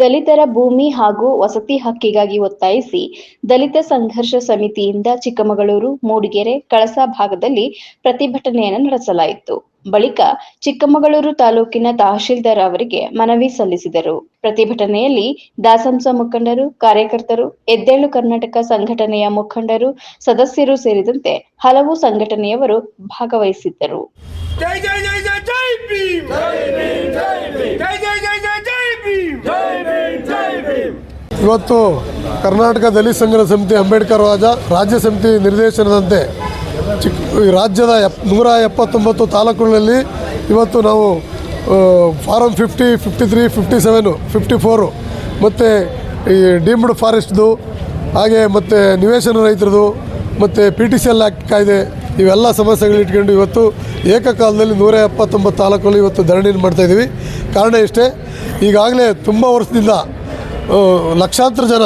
ದಲಿತರ ಭೂಮಿ ಹಾಗೂ ವಸತಿ ಹಕ್ಕಿಗಾಗಿ ಒತ್ತಾಯಿಸಿ ದಲಿತ ಸಂಘರ್ಷ ಸಮಿತಿಯಿಂದ ಚಿಕ್ಕಮಗಳೂರು ಮೂಡಿಗೆರೆ ಕಳಸಾ ಭಾಗದಲ್ಲಿ ಪ್ರತಿಭಟನೆಯನ್ನು ನಡೆಸಲಾಯಿತು. ಬಳಿಕ ಚಿಕ್ಕಮಗಳೂರು ತಾಲೂಕಿನ ತಹಶೀಲ್ದಾರ್ ಅವರಿಗೆ ಮನವಿ ಸಲ್ಲಿಸಿದರು. ಪ್ರತಿಭಟನೆಯಲ್ಲಿ ದಾಸಂಸ ಮುಖಂಡರು ಕಾರ್ಯಕರ್ತರು ಎದ್ದೇಳು ಕರ್ನಾಟಕ ಸಂಘಟನೆಯ ಮುಖಂಡರು ಸದಸ್ಯರು ಸೇರಿದಂತೆ ಹಲವು ಸಂಘಟನೆಯವರು ಭಾಗವಹಿಸಿದ್ದರು. ಇವತ್ತು ಕರ್ನಾಟಕ ದಲಿತ ಸಂಘದ ಸಮಿತಿ ಅಂಬೇಡ್ಕರ್ ರಾಜ ರಾಜ್ಯ ಸಮಿತಿ ನಿರ್ದೇಶನದಂತೆ ಚಿಕ್ಕ ರಾಜ್ಯದ ಎಪ್ ನೂರ ಎಪ್ಪತ್ತೊಂಬತ್ತು ತಾಲೂಕುಗಳಲ್ಲಿ ಇವತ್ತು ನಾವು form fifty fifty three fifty seven fifty four ಮತ್ತು ಈ ಡೀಮ್ಡ್ ಫಾರೆಸ್ಟ್ದು, ಹಾಗೆ ಮತ್ತು ನಿವೇಶನ ರೈತರದು, ಮತ್ತು P T C L act ಕಾಯ್ದೆ ಇವೆಲ್ಲ ಸಮಸ್ಯೆಗಳು ಇಟ್ಕೊಂಡು ಇವತ್ತು ಏಕಕಾಲದಲ್ಲಿ ನೂರ ಎಪ್ಪತ್ತೊಂಬತ್ತು ತಾಲೂಕಲ್ಲಿ ಇವತ್ತು ಧರಣಿ ಮಾಡ್ತಾಯಿದ್ದೀವಿ ಕಾರಣ ಇಷ್ಟೇ, ಈಗಾಗಲೇ ತುಂಬ ವರ್ಷದಿಂದ ಲಕ್ಷಾಂತರ ಜನ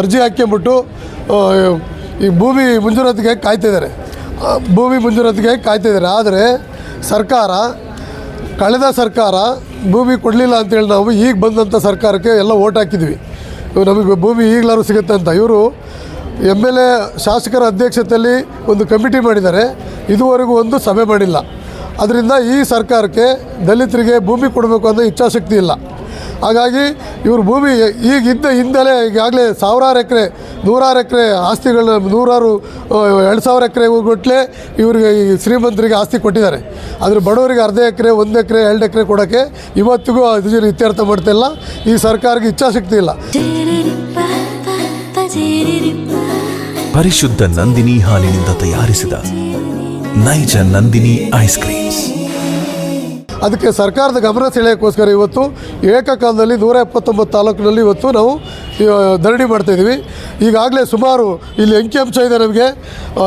ಅರ್ಜಿ ಹಾಕ್ಕೊಂಬಿಟ್ಟು ಈ ಭೂಮಿ ಮುಂಜೂರಾತಿಗೆ ಕಾಯ್ತಿದ್ದಾರೆ. ಭೂಮಿ ಮುಂಜೂರಾತಿಗೆ ಕಾಯ್ತಿದ್ದಾರೆ. ಆದರೆ ಸರ್ಕಾರ, ಕಳೆದ ಸರ್ಕಾರ ಭೂಮಿ ಕೊಡಲಿಲ್ಲ ಅಂತೇಳಿ ನಾವು ಈಗ ಬಂದಂಥ ಸರ್ಕಾರಕ್ಕೆ ಎಲ್ಲ ಓಟ್ ಹಾಕಿದ್ವಿ. ನಮಗೆ ಭೂಮಿ ಈಗಲಾರು ಸಿಗುತ್ತೆ ಅಂತ. ಇವರು ಎಂ ಎಲ್ ಎ ಶಾಸಕರ ಅಧ್ಯಕ್ಷತೆಯಲ್ಲಿ ಒಂದು ಕಮಿಟಿ ಮಾಡಿದ್ದಾರೆ. ಇದುವರೆಗೂ ಒಂದು ಸಭೆ ಮಾಡಿಲ್ಲ. ಅದರಿಂದ ಈ ಸರ್ಕಾರಕ್ಕೆ ದಲಿತರಿಗೆ ಭೂಮಿ ಕೊಡಬೇಕು ಅನ್ನೋ ಇಚ್ಛಾಶಕ್ತಿ ಇಲ್ಲ. ಹಾಗಾಗಿ ಇವ್ರ ಭೂಮಿ ಈಗ ಇದ್ದ ಹಿಂದಲೇ ಈಗಾಗಲೇ ಸಾವಿರಾರು ಎಕರೆ, ನೂರಾರು ಎಕರೆ ಆಸ್ತಿಗಳನ್ನ ನೂರಾರು ಎರಡು ಸಾವಿರ ಎಕರೆ ಕೊಟ್ಟಲೆ ಇವ್ರಿಗೆ ಈ ಶ್ರೀಮಂತರಿಗೆ ಆಸ್ತಿ ಕೊಟ್ಟಿದ್ದಾರೆ. ಆದರೆ ಬಡವರಿಗೆ ಅರ್ಧ ಎಕರೆ, ಒಂದು ಎಕರೆ, ಎರಡು ಎಕರೆ ಕೊಡೋಕ್ಕೆ ಇವತ್ತಿಗೂ ಅದು ಇತ್ಯರ್ಥ ಮಾಡ್ತಿಲ್ಲ ಈ ಸರ್ಕಾರಕ್ಕೆ ಇಚ್ಛಾಶಕ್ತಿ ಇಲ್ಲ. ಪರಿಶುದ್ಧ ನಂದಿನಿ ಹಾಲಿನಿಂದ ತಯಾರಿಸಿದ ನೈಜ ನಂದಿನಿ ಐಸ್ ಕ್ರೀಮ್ಸ್. ಅದಕ್ಕೆ ಸರ್ಕಾರದ ಗಮನ ಸೆಳೆಯೋಕ್ಕೋಸ್ಕರ ಇವತ್ತು ಏಕಕಾಲದಲ್ಲಿ ನೂರ ಎಪ್ಪತ್ತೊಂಬತ್ತು ತಾಲೂಕಿನಲ್ಲಿ ಇವತ್ತು ನಾವು ಧರಣಿ ಮಾಡ್ತಾಯಿದ್ದೀವಿ ಈಗಾಗಲೇ ಸುಮಾರು ಇಲ್ಲಿ ಅಂಕಿಅಂಶ ಇದೆ ನಮಗೆ.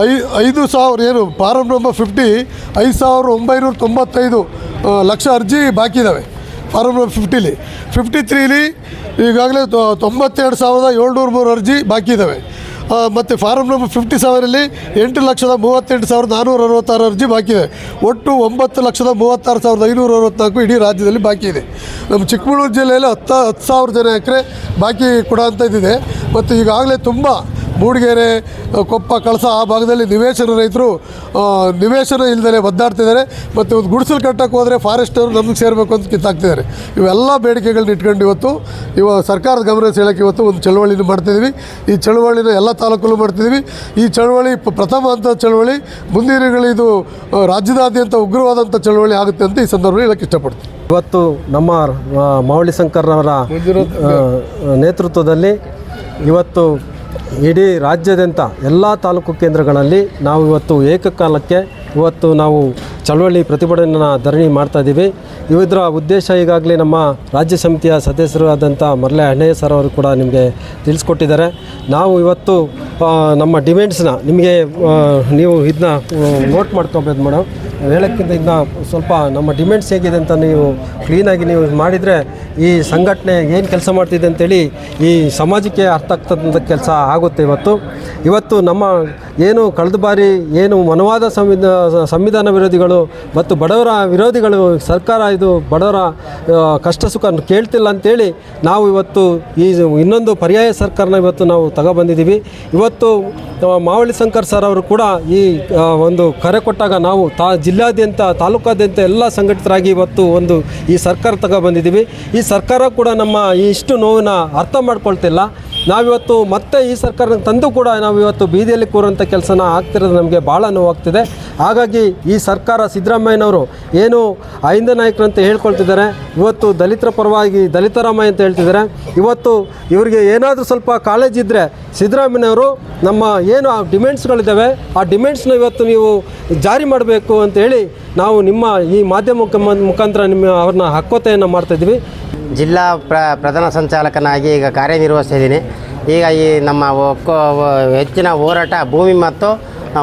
ಐ, ಐದು ಸಾವಿರ ಏನು ಫಾರಂ ನಂಬರ್ ಫಿಫ್ಟಿ ಐದು ಸಾವಿರ ಒಂಬೈನೂರ ತೊಂಬತ್ತೈದು ಲಕ್ಷ ಅರ್ಜಿ ಬಾಕಿ ಇದ್ದಾವೆ ಫಾರಂ ನಂಬರ್ ಫಿಫ್ಟಿಲಿ ಫಿಫ್ಟಿ ತ್ರೀಲಿ ಈಗಾಗಲೇ ತೊಂಬತ್ತೆರಡು ಸಾವಿರದ ಏಳ್ನೂರ ಮೂರು ಅರ್ಜಿ ಬಾಕಿ ಇದ್ದಾವೆ ಮತ್ತು ಫಾರಮ್ ನಂಬರ್ ಫಿಫ್ಟಿ ಸಾವಿರಲ್ಲಿ ಎಂಟು ಲಕ್ಷದ ಮೂವತ್ತೆಂಟು ಸಾವಿರದ ನಾನ್ನೂರ ಅರವತ್ತಾರು ಅರ್ಜಿ ಬಾಕಿ ಇದೆ. ಒಟ್ಟು ಒಂಬತ್ತು ಲಕ್ಷದ ಮೂವತ್ತಾರು ಸಾವಿರದ ಐನೂರ ಅರವತ್ನಾಲ್ಕು ಇಡೀ ರಾಜ್ಯದಲ್ಲಿ ಬಾಕಿ ಇದೆ. ನಮ್ಮ ಚಿಕ್ಕಮಗಳೂರು ಜಿಲ್ಲೆಯಲ್ಲಿ ಹತ್ತು ಹತ್ತು ಸಾವಿರ ಜನ ಎಕರೆ ಬಾಕಿ ಕೊಡೋಂಥದ್ದಿದೆ. ಮತ್ತು ಈಗಾಗಲೇ ತುಂಬ ಮೂಡಿಗೆರೆ ಕೊಪ್ಪ ಕಳಸ ಆ ಭಾಗದಲ್ಲಿ ನಿವೇಶನ ರೈತರು ನಿವೇಶನ ಇಲ್ಲದೆ ಒದ್ದಾಡ್ತಿದ್ದಾರೆ ಮತ್ತು ಒಂದು ಗುಡಿಸಲು ಕಟ್ಟಕ್ಕೆ ಹೋದರೆ ಫಾರೆಸ್ಟವರು ನಮಗೆ ಸೇರಬೇಕು ಅಂತ ಕಿತ್ತಾಕ್ತಿದ್ದಾರೆ. ಇವೆಲ್ಲ ಬೇಡಿಕೆಗಳನ್ನ ಇಟ್ಕೊಂಡು ಇವತ್ತು ಇವಾಗ ಸರ್ಕಾರದ ಗಮನ ಸೆಳೆಯೋಕ್ಕೆ ಇವತ್ತು ಒಂದು ಚಳವಳಿನ ಮಾಡ್ತಿದ್ದೀವಿ ಈ ಚಳವಳಿನ ಎಲ್ಲ ತಾಲೂಕಲ್ಲೂ ಮಾಡ್ತಿದ್ದೀವಿ ಈ ಚಳವಳಿ ಪ್ರಥಮ ಹಂತದ ಚಳವಳಿ ಮುಂದಿನ ಇದು ರಾಜ್ಯದಾದ್ಯಂತ ಉಗ್ರವಾದಂಥ ಚಳವಳಿ ಆಗುತ್ತೆ ಅಂತ ಈ ಸಂದರ್ಭದಲ್ಲಿ ಹೇಳಕ್ಕೆ ಇಷ್ಟಪಡ್ತೀನಿ. ಇವತ್ತು ನಮ್ಮ ಆ, ಮಾವಳಿ ಶಂಕರ್ರವರ ನೇತೃತ್ವದಲ್ಲಿ ಇವತ್ತು ಇಡೀ ರಾಜ್ಯಾದ್ಯಂತ ಎಲ್ಲ ತಾಲೂಕು ಕೇಂದ್ರಗಳಲ್ಲಿ ನಾವು ಇವತ್ತು ಏಕಕಾಲಕ್ಕೆ ಇವತ್ತು ನಾವು ಚಳವಳಿ ಪ್ರತಿಭಟನೆಯನ್ನು ಧರಣಿ ಮಾಡ್ತಾಯಿದ್ದೀವಿ ಇದರ ಉದ್ದೇಶ ಈಗಾಗಲೇ ನಮ್ಮ ರಾಜ್ಯ ಸಮಿತಿಯ ಸದಸ್ಯರು ಆದಂಥ ಮರ್ಲೆ ಅಣ್ಣಯ್ಯ ಸರ್ ಅವರು ಕೂಡ ನಿಮಗೆ ತಿಳಿಸ್ಕೊಟ್ಟಿದ್ದಾರೆ. ನಾವು ಇವತ್ತು ನಮ್ಮ ಡಿಮ್ಯಾಂಡ್ಸ್ನ ನಿಮಗೆ ನೀವು ಇದನ್ನ ನೋಟ್ ಮಾಡ್ಕೋಬೋದು ಮೇಡಮ್ ಹೇಳೋಕ್ಕಿಂತ ಇದನ್ನ ಸ್ವಲ್ಪ ನಮ್ಮ ಡಿಮ್ಯಾಂಡ್ಸ್ ಹೇಗಿದೆ ಅಂತ ನೀವು ಕ್ಲೀನಾಗಿ ನೀವು ಮಾಡಿದರೆ ಈ ಸಂಘಟನೆ ಏನು ಕೆಲಸ ಮಾಡ್ತಿದೆ ಅಂತೇಳಿ ಈ ಸಮಾಜಕ್ಕೆ ಅರ್ಥ ಆಗ್ತದಂಥ ಕೆಲಸ ಆಗುತ್ತೆ ಇವತ್ತು. ಇವತ್ತು ನಮ್ಮ ಏನು ಕಳೆದ ಬಾರಿ ಏನು ಮನವಾದ ಸಂವಿಧ, ಸಂವಿಧಾನ ವಿರೋಧಿಗಳು ಮತ್ತು ಬಡವರ ವಿರೋಧಿಗಳು, ಸರ್ಕಾರ ಇದು ಬಡವರ ಕಷ್ಟ ಸುಖ ಕೇಳ್ತಿಲ್ಲ ಅಂತೇಳಿ ನಾವು ಇವತ್ತು ಈ ಇನ್ನೊಂದು ಪರ್ಯಾಯ ಸರ್ಕಾರನ ಇವತ್ತು ನಾವು ತಗೊಬಂದಿದ್ದೀವಿ. ಇವತ್ತು ಮಾವಳಿ ಶಂಕರ್ ಸರ್ ಅವರು ಕೂಡ ಈ ಒಂದು ಕರೆ ಕೊಟ್ಟಾಗ ನಾವು ತಾ, ಜಿಲ್ಲಾದ್ಯಂತ, ತಾಲೂಕಾದ್ಯಂತ ಎಲ್ಲ ಸಂಘಟಿತರಾಗಿ ಇವತ್ತು ಒಂದು ಈ ಸರ್ಕಾರ ತಗೊಬಂದಿದ್ದೀವಿ. ಈ ಸರ್ಕಾರ ಕೂಡ ನಮ್ಮ ಈ ಇಷ್ಟು ನೋವಿನ ಅರ್ಥ ಮಾಡ್ಕೊಳ್ತಿಲ್ಲ. ನಾವಿವತ್ತು ಮತ್ತೆ ಈ ಸರ್ಕಾರನ ತಂದು ಕೂಡ ನಾವು ಇವತ್ತು ಬೀದಿಯಲ್ಲಿ ಕೂರುವಂಥ ಕೆಲಸನ ಆಗ್ತಿರೋದು ನಮಗೆ ಭಾಳ ನೋವಾಗ್ತಿದೆ. ಹಾಗಾಗಿ ಈ ಸರ್ಕಾರ ಸಿದ್ದರಾಮಯ್ಯನವರು ಏನು ಐಂದ ನಾಯಕರು ಅಂತ ಹೇಳ್ಕೊಳ್ತಿದ್ದಾರೆ, ಇವತ್ತು ದಲಿತರ ಪರವಾಗಿ ದಲಿತರಾಮಯ್ಯ ಅಂತ ಹೇಳ್ತಿದ್ದಾರೆ. ಇವತ್ತು ಇವರಿಗೆ ಏನಾದರೂ ಸ್ವಲ್ಪ ಕಾಳಜಿ ಇದ್ದರೆ ಸಿದ್ದರಾಮಯ್ಯನವರು ನಮ್ಮ ಏನು ಆ ಡಿಮ್ಯಾಂಡ್ಸ್ಗಳಿದ್ದಾವೆ, ಆ ಡಿಮ್ಯಾಂಡ್ಸ್ನ ಇವತ್ತು ನೀವು ಜಾರಿ ಮಾಡಬೇಕು ಅಂತೇಳಿ ನಾವು ನಿಮ್ಮ ಈ ಮಾಧ್ಯಮ ಮುಖ- ಮುಖಾಂತರ ನಿಮ್ಮ ಅವ್ರನ್ನ ಹಕ್ಕೊತೆಯನ್ನು ಮಾಡ್ತಾ ಇದ್ವಿ ಜಿಲ್ಲಾ ಪ್ರ ಪ್ರಧಾನ ಸಂಚಾಲಕನಾಗಿ ಈಗ ಕಾರ್ಯನಿರ್ವಹಿಸಿದ್ದೀನಿ ಈಗ ಈ ನಮ್ಮ ಹೆಚ್ಚಿನ ಹೋರಾಟ ಭೂಮಿ ಮತ್ತು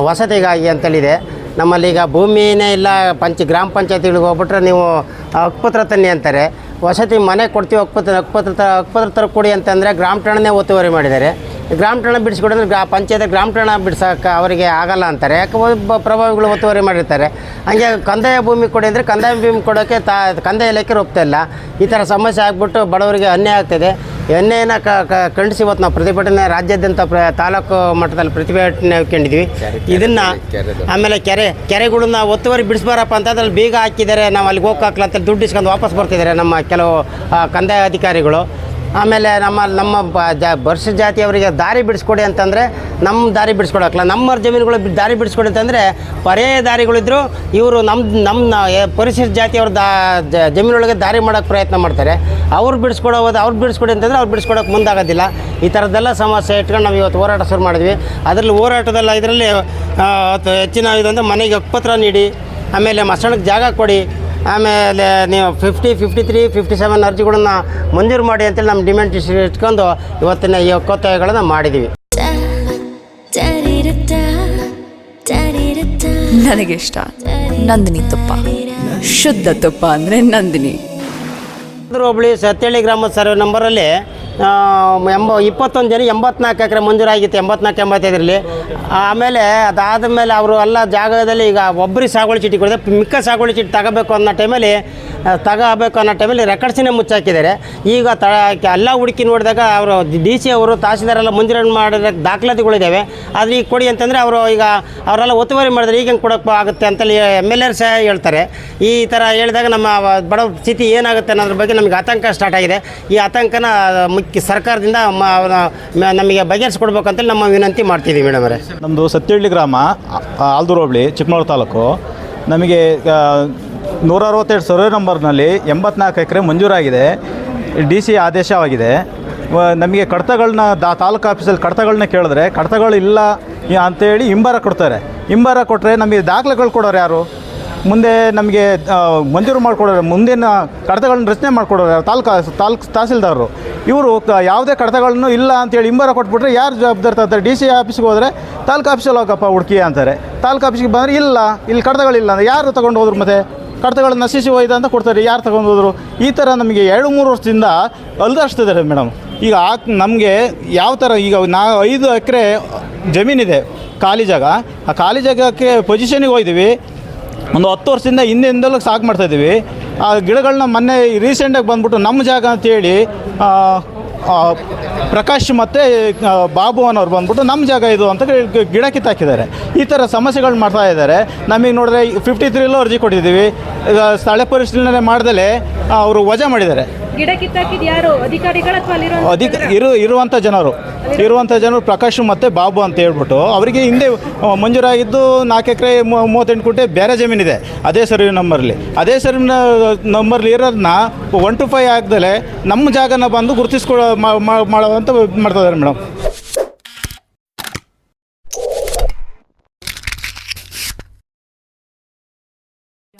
ವಸತಿಗಾಗಿ ಅಂತೇಳಿದೆ. ನಮ್ಮಲ್ಲಿ ಈಗ ಭೂಮಿನೇ ಇಲ್ಲ, ಪಂಚ ಗ್ರಾಮ ಪಂಚಾಯತಿಗಳಿಗೆ ಹೋಗ್ಬಿಟ್ರೆ ನೀವು ಹಕ್ಕುಪತ್ರ ತನ್ನಿ ಅಂತಾರೆ. ವಸತಿ ಮನೆ ಕೊಡ್ತೀವಿ ಹಕ್ಕುಪತ್ರ ಹಕ್ಪತ್ರ ಹಕ್ಕುಪತ್ರ ತರ ಕೊಡಿ ಅಂತಂದರೆ ಗ್ರಾಮ ಠಾಣನೇ ಒತ್ತುವರಿ ಮಾಡಿದ್ದಾರೆ. ಗ್ರಾಮ ಠಾಣ ಬಿಡಿಸ್ಕೊಡಿದ್ರೆ ಗ್ರಾ, ಪಂಚಾಯತ್ ಗ್ರಾಮ ಬಿಡ್ಸೋಕೆ ಅವರಿಗೆ ಆಗಲ್ಲ ಅಂತಾರೆ. ಯಾಕೆ ಒಬ್ಬ ಪ್ರಭಾವಿಗಳು ಒತ್ತುವರಿ ಮಾಡಿರ್ತಾರೆ. ಹಂಗೆ ಕಂದಾಯ ಭೂಮಿ ಕೊಡಿ ಅಂದರೆ ಕಂದಾಯ ಭೂಮಿ ಕೊಡೋಕ್ಕೆ ತಾ, ಕಂದಾಯ ಇಲಾಖೆ ಒಪ್ತಾಯಿಲ್ಲ ಈ ಥರ ಸಮಸ್ಯೆ ಆಗಿಬಿಟ್ಟು ಬಡವರಿಗೆ ಅನ್ಯಾಯ ಆಗ್ತಿದೆ. ಎಣ್ಣೆಯನ್ನು ಖಂಡಿಸಿ ಇವತ್ತು ನಾವು ಪ್ರತಿಭಟನೆ ರಾಜ್ಯಾದ್ಯಂತ ಪ್ರ, ತಾಲೂಕು ಮಟ್ಟದಲ್ಲಿ ಪ್ರತಿಭಟನೆ ಹಾಕೊಂಡಿದ್ವಿ ಇದನ್ನು ಆಮೇಲೆ ಕೆರೆ, ಕೆರೆಗಳನ್ನ ಒತ್ತುವರಿ ಬಿಡಿಸ್ಬಾರಪ್ಪ ಅಂತ ಅದ್ರಲ್ಲಿ ಬೀಗ ಹಾಕಿದ್ದಾರೆ ನಾವು ಅಲ್ಲಿಗೆ ಹೋಗಕ್ಕಾಗಲ್ಲ ಅಂತ ದುಡ್ಡು ಇಸ್ಕೊಂಡು ವಾಪಸ್ ಬರ್ತಿದ್ದಾರೆ ನಮ್ಮ ಕೆಲವು ಕಂದಾಯ ಅಧಿಕಾರಿಗಳು. ಆಮೇಲೆ ನಮ್ಮ ನಮ್ಮ ಜಾ ಬರ್ಷ ಜಾತಿಯವರಿಗೆ ದಾರಿ ಬಿಡಿಸ್ಕೊಡಿ ಅಂತಂದರೆ ನಮ್ಮ ದಾರಿ ಬಿಡಿಸ್ಕೊಡಕ್ಕಲ್ಲ ನಮ್ಮ ಜಮೀನುಗಳು ದಾರಿ ಬಿಡಿಸ್ಕೊಡಿ ಅಂತಂದರೆ ಪರ್ಯಾಯ ದಾರಿಗಳಿದ್ರು ಇವರು ನಮ್ಮ ನಮ್ಮ ಪರಿಶಿಷ್ಟ ಜಾತಿಯವ್ರ ದಾ ಜಮೀನೊಳಗೆ ದಾರಿ ಮಾಡೋಕ್ಕೆ ಪ್ರಯತ್ನ ಮಾಡ್ತಾರೆ. ಅವ್ರು ಬಿಡಿಸ್ಕೊಡೋ ಹೋದ ಅವ್ರು ಬಿಡಿಸ್ಕೊಡಿ ಅಂತಂದರೆ ಅವ್ರು ಬಿಡಿಸ್ಕೊಡೋಕೆ ಮುಂದಾಗೋದಿಲ್ಲ. ಈ ಥರದ್ದೆಲ್ಲ ಸಮಸ್ಯೆ ಇಟ್ಕೊಂಡು ನಾವು ಇವತ್ತು ಹೋರಾಟ ಶುರು ಮಾಡಿದ್ವಿ. ಅದರಲ್ಲಿ ಹೋರಾಟದಲ್ಲ ಇದರಲ್ಲಿ ಹೆಚ್ಚಿನ ಇದಂದರೆ ಮನೆಗೆ ಹಕ್ಕುಪತ್ರ ನೀಡಿ, ಆಮೇಲೆ ಮಸಣಕ್ಕೆ ಜಾಗ ಕೊಡಿ ಆಮೇಲೆ ನೀವು fifty fifty three fifty seven ಅರ್ಜಿಗಳನ್ನ ಮಂಜೂರು ಮಾಡಿ ಅಂತೇಳಿ ನಮ್ಮ ಡಿಮ್ಯಾಂಡ್ ಇಟ್ಕೊಂಡು ಇವತ್ತಿನ ಈ ಒಕ್ಕೊತ್ತಾಯಗಳನ್ನು ಮಾಡಿದ್ದೀವಿ ನನಗಿಷ್ಟ ನಂದಿನಿ ತುಪ್ಪ. ಶುದ್ಧ ತುಪ್ಪ ಅಂದರೆ ನಂದಿನಿ. ಅಂದ್ರ ಹೋಬಳಿ ಸತ್ತಳ್ಳಿ ಗ್ರಾಮದ ಸರ್ವೆ ನಂಬರಲ್ಲಿ ಎಂಬ ಇಪ್ಪತ್ತೊಂದು ಜನ ಎಂಬತ್ನಾಲ್ಕು ಎಕರೆ ಮಂಜೂರಾಗಿತ್ತು ಎಂಬತ್ನಾಲ್ಕು, ಎಂಬತ್ತೈದರಲ್ಲಿ. ಆಮೇಲೆ ಅದಾದ ಮೇಲೆ ಅವರು ಎಲ್ಲ ಜಾಗದಲ್ಲಿ ಈಗ ಒಬ್ಬರಿಗೆ ಸಾಗುವಳಿ ಚೀಟಿ ಕೊಡಿದೆ ಮಿಕ್ಕ ಸಾಗುವಳಿ ಚೀಟಿ ತಗೋಬೇಕು ಅನ್ನೋ ಟೈಮಲ್ಲಿ ತಗೋಬೇಕು ಅನ್ನೋ ಟೈಮಲ್ಲಿ ರೆಕಾರ್ಡ್ಸಿನೇ ಮುಚ್ಚಾಕಿದ್ದಾರೆ. ಈಗ ತ ಎಲ್ಲ ಹುಡುಕಿ ನೋಡಿದಾಗ ಅವರು ಡಿ ಸಿ ಅವರು ತಹಸೀಲ್ದಾರೆಲ್ಲ ಎಲ್ಲ ಮಾಡಿದಾಗ ಮಾಡಿದ ದಾಖಲಾತಿಗಳಿದ್ದಾವೆ ಆದರೆ ಈಗ ಕೊಡಿ ಅಂತಂದರೆ ಅವರು ಈಗ ಅವರೆಲ್ಲ ಒತ್ತುವರಿ ಮಾಡಿದ್ರೆ ಈಗ ಹೆಂಗೆ ಕೊಡೋಕೆ ಆಗುತ್ತೆ ಅಂತೇಳಿ ಎಂ ಎಲ್ ಎರ್ ಸಹ ಹೇಳ್ತಾರೆ. ಈ ಥರ ಹೇಳಿದಾಗ ನಮ್ಮ ಬಡ ಸ್ಥಿತಿ ಏನಾಗುತ್ತೆ ಅನ್ನೋದ್ರ ಬಗ್ಗೆ ನಮಗೆ ಆತಂಕ ಸ್ಟಾರ್ಟ್ ಆಗಿದೆ. ಈ ಆತಂಕನ ಮುಖ್ಯ ಸರ್ಕಾರದಿಂದ ನಮಗೆ ಬಗೆಹರಿಸ್ಕೊಡ್ಬೇಕು ಅಂತೇಳಿ ನಮ್ಮ ವಿನಂತಿ ಮಾಡ್ತಿದ್ದೀವಿ ಮೇಡಮ್ ಅವರೇ. ನಮ್ಮದು ಸತ್ಯಹಳ್ಳಿ ಗ್ರಾಮ ಆಲ್ದೂರು ಹೋಬಳಿ, ಚಿಕ್ಕಮಗಳೂರು ತಾಲೂಕು. ನಮಗೆ ನೂರ ಅರವತ್ತೆರಡು ಸರ್ವೆ ನಂಬರ್ನಲ್ಲಿ ಎಂಬತ್ನಾಲ್ಕು ಎಕರೆ ಮಂಜೂರಾಗಿದೆ. ಡಿ ಸಿ ಆದೇಶವಾಗಿದೆ. ನಮಗೆ ಕಡತಗಳನ್ನ ದಾ, ತಾಲೂಕು ಆಫೀಸಲ್ಲಿ ಕಡತಗಳನ್ನ ಕೇಳಿದ್ರೆ ಕಡತಗಳು ಇಲ್ಲ ಅಂತೇಳಿ ಹಿಂಬಾರ ಕೊಡ್ತಾರೆ. ಹಿಂಬಾರ ಕೊಟ್ಟರೆ ನಮಗೆ ದಾಖಲೆಗಳು ಕೊಡೋರು ಯಾರು? ಮುಂದೆ ನಮಗೆ ಮಂಜೂರು ಮಾಡಿಕೊಡೋರು, ಮುಂದಿನ ಕಡತಗಳನ್ನ ರಚನೆ ಮಾಡಿಕೊಡೋರು ಯಾರು? ತಾಲೂಕು ತಾಲೂಕು ತಹಸೀಲ್ದಾರರು. ಇವರು ಯಾವುದೇ ಕಡತಗಳನ್ನು ಇಲ್ಲ ಅಂತೇಳಿ ಹಿಂಬಾರ ಕೊಟ್ಬಿಟ್ರೆ ಯಾರು ಜವಾಬ್ದಾರಿ ತರ್ತಾರೆ ಡಿ ಸಿ ಆಫೀಸ್ಗೆ ಹೋದರೆ ತಾಲೂಕು ಆಫೀಸಲ್ಲಿ ಹೋಗಪ್ಪ ಹುಡುಕಿ ಅಂತಾರೆ. ತಾಲೂಕು ಆಫೀಸ್ಗೆ ಬಂದರೆ ಇಲ್ಲ, ಇಲ್ಲಿ ಕಡತಗಳಿಲ್ಲ ಅಂದರೆ ಯಾರು ತೊಗೊಂಡು ಹೋದ್ರು ಮತ್ತೆ? ಕಡತಗಳು ನಶಿಸಿ ಹೋಯ್ತು ಅಂತ ಕೊಡ್ತಾರೆ. ಯಾರು ತಗೊಂಡು ಹೋದರು? ಈ ಥರ ನಮಗೆ ಎರಡು ಮೂರು ವರ್ಷದಿಂದ ಅಲ್ದಾಡ್ಸ್ತಿದ್ದಾರೆ ಮೇಡಮ್. ಈಗ ನಮಗೆ ಯಾವ ಥರ ಈಗ ನಾ ಐದು ಎಕರೆ ಜಮೀನಿದೆ ಖಾಲಿ ಜಾಗ. ಆ ಖಾಲಿ ಜಾಗಕ್ಕೆ ಪೊಸಿಷನಿಗೆ ಹೋಯ್ತೀವಿ ಒಂದು ಹತ್ತು ವರ್ಷದಿಂದ ಹಿಂದಿಂದಲೂ ಸಾಕು ಮಾಡ್ತಾಯಿದ್ದೀವಿ ಆ ಗಿಡಗಳನ್ನ ಮೊನ್ನೆ ರೀಸೆಂಟಾಗಿ ಬಂದ್ಬಿಟ್ಟು ನಮ್ಮ ಜಾಗ ಅಂತೇಳಿ ಆ, ಆ, ಪ್ರಕಾಶ್ ಮತ್ತು ಬಾಬು ಅನ್ನೋರು ಬಂದ್ಬಿಟ್ಟು ನಮ್ಮ ಜಾಗ ಇದು ಅಂತ ಗಿಡ ಕಿತ್ತಾಕಿದ್ದಾರೆ. ಈ ಥರ ಸಮಸ್ಯೆಗಳು ಮಾಡ್ತಾ ಇದ್ದಾರೆ. ನಮಗೆ ನೋಡಿದ್ರೆ ಫಿಫ್ಟಿ ತ್ರೀಲೂ ಅರ್ಜಿ ಕೊಟ್ಟಿದ್ದೀವಿ. ಸ್ಥಳ ಪರಿಶೀಲನೆ ಮಾಡ್ದಲೇ ಅವರು ವಜಾ ಮಾಡಿದ್ದಾರೆ. ಗಿಡ ಕಿತ್ತಾಕಿದ್ ಯಾರು? ಅಧಿಕಾರಿಗಳ ಅಥವಾ ಅಲ್ಲಿರೋ ಅಧಿಕ ಇರು ಇರುವಂಥ ಜನರು. ಇರುವಂಥ ಜನರು ಪ್ರಕಾಶ್ ಮತ್ತು ಬಾಬು ಅಂತ ಹೇಳ್ಬಿಟ್ಟು ಅವರಿಗೆ ಹಿಂದೆ ಮಂಜೂರಾಗಿದ್ದು ನಾಲ್ಕು ಎಕರೆ ಮೂವತ್ತೆಂಟು ಕುಂಟೆ ಬೇರೆ ಜಮೀನಿದೆ. ಅದೇ ಸರ್ವೆ ನಂಬರ್ಲಿ. ಅದೇ ಸರ್ವೆ ನಂಬರ್ಲಿ ಇರೋದನ್ನ ಒನ್ ಟು ಫೈವ್ ಆಗ್ದಲೆ ನಮ್ಮ ಜಾಗನ ಬಂದು ಗುರುತಿಸ್ಕೊಳ್ಳೋ ಮಾಡುವಂಥ ಮಾಡ್ತಾ ಇದ್ದಾರೆ ಮೇಡಮ್